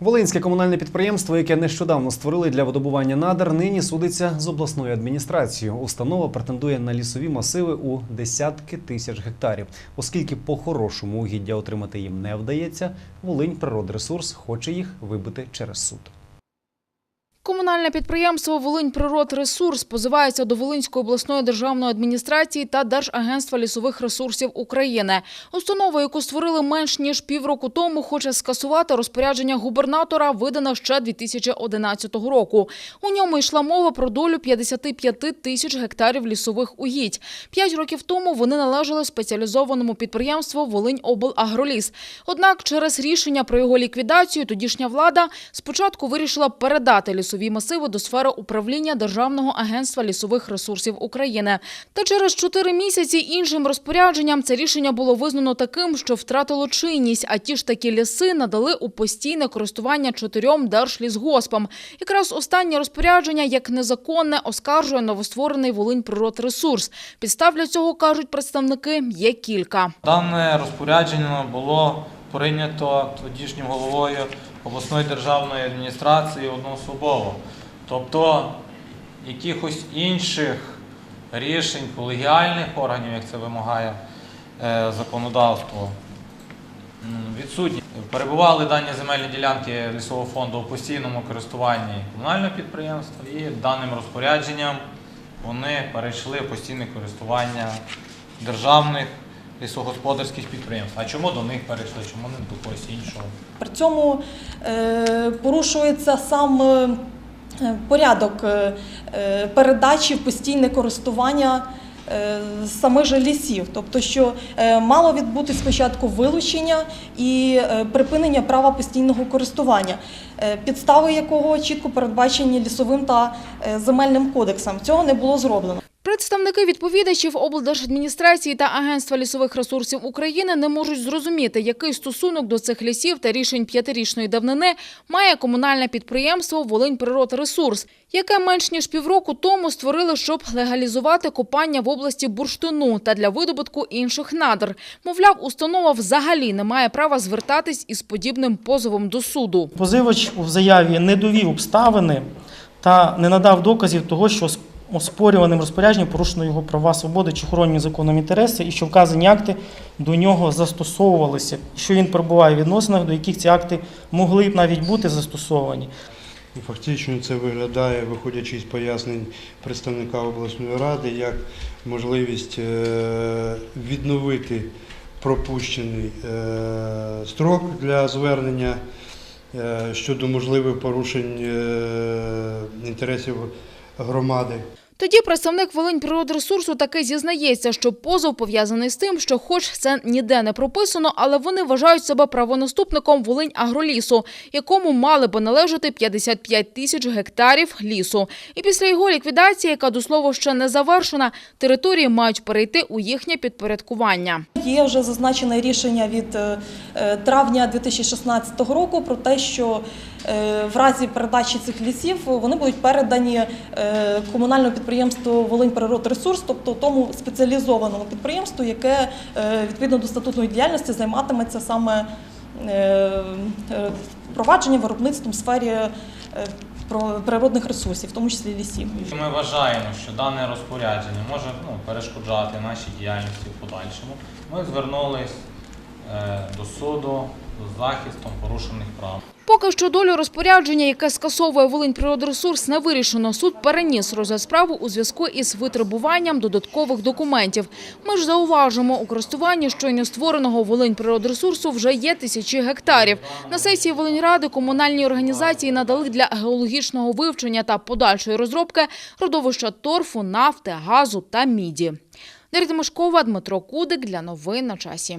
Волинське комунальне підприємство, яке нещодавно створили для видобування надр, нині судиться з обласною адміністрацією. Установа претендує на лісові масиви у десятки тисяч гектарів. Оскільки по-хорошому угіддя отримати їм не вдається, Волинь Природресурс хоче їх вибити через суд. Комунальне підприємство «Волиньприродресурс» позивається до Волинської обласної державної адміністрації та Держагентства лісових ресурсів України. Установа, яку створили менш ніж півроку тому, хоче скасувати розпорядження губернатора, видане ще 2011 року. У ньому йшла мова про долю 55 тисяч гектарів лісових угідь. П'ять років тому вони належали спеціалізованому підприємству «Волиньоблагроліс». Однак через рішення про його ліквідацію тодішня влада спочатку вирішила передати лісові масиви до сфери управління Державного агентства лісових ресурсів України. Та через чотири місяці іншим розпорядженням це рішення було визнано таким, що втратило чинність, а ті ж такі ліси надали у постійне користування чотирьом держлісгоспам. Якраз останнє розпорядження, як незаконне, оскаржує новостворений Волиньприродресурс. Підстав для цього, кажуть представники, є кілька. Дане розпорядження було прийнято тодішнім головою обласної державної адміністрації одноособово. Тобто якихось інших рішень колегіальних органів, як це вимагає е, законодавство, відсутні. Перебували дані земельні ділянки лісового фонду у постійному користуванні комунального підприємства і даним розпорядженням вони перейшли в постійне користування державних лісогосподарських підприємств. А чому до них перейшли? Чому не до когось іншого? При цьому е, порушується сам е, порядок е, е, передачі в постійне користування е, самих же лісів. Тобто, що мало відбути спочатку вилучення і припинення права постійного користування, підстави якого чітко передбачені лісовим та земельним кодексом. Цього не було зроблено. Представники відповідачів облдержадміністрації та Агентства лісових ресурсів України не можуть зрозуміти, який стосунок до цих лісів та рішень п'ятирічної давнини має комунальне підприємство «Волиньприродресурс», яке менш ніж півроку тому створили, щоб легалізувати копання в області бурштину та для видобутку інших надр. Мовляв, установа взагалі не має права звертатись із подібним позовом до суду. Позивач у заяві не довів обставини та не надав доказів того, що оспорюваним розпорядженням порушено його права свободи чи охоронні законом інтереси, і що вказані акти до нього застосовувалися, що він перебуває в відносинах, до яких ці акти могли б навіть бути застосовані. Фактично це виглядає, виходячи з пояснень представника обласної ради, як можливість е, відновити пропущений е, строк для звернення е, щодо можливих порушень інтересів громади. Тоді представник Волиньприродресурсу таки зізнається, що позов пов'язаний з тим, що хоч це ніде не прописано, але вони вважають себе правонаступником Волинь-Агролісу, якому мали би належати 55 тисяч гектарів лісу. І після його ліквідації, яка до слова ще не завершена, території мають перейти у їхнє підпорядкування. Є вже зазначене рішення від е, е, травня 2016 року про те, що е, в разі передачі цих лісів вони будуть передані комунальному е, комунальному підприємству «Волиньприродресурс», тобто тому спеціалізованому підприємству, яке е, відповідно до статутної діяльності займатиметься саме е, е, виробництвом в сфері природних ресурсів, в тому числі лісів. Ми вважаємо, що дане розпорядження може ну, перешкоджати нашій діяльності в подальшому. Ми звернулись до суду з захистом порушених прав. Поки що долю розпорядження, яке скасовує Волиньприродресурс, не вирішено. Суд переніс розгляд справи у зв'язку із витребуванням додаткових документів. Ми ж зауважимо, у користуванні щойно створеного Волиньприродресурсу вже є тисячі гектарів. На сесії Волиньради комунальні організації надали для геологічного вивчення та подальшої розробки родовища торфу, нафти, газу та міді. Дар'я Дмитро Кудик для новин на часі.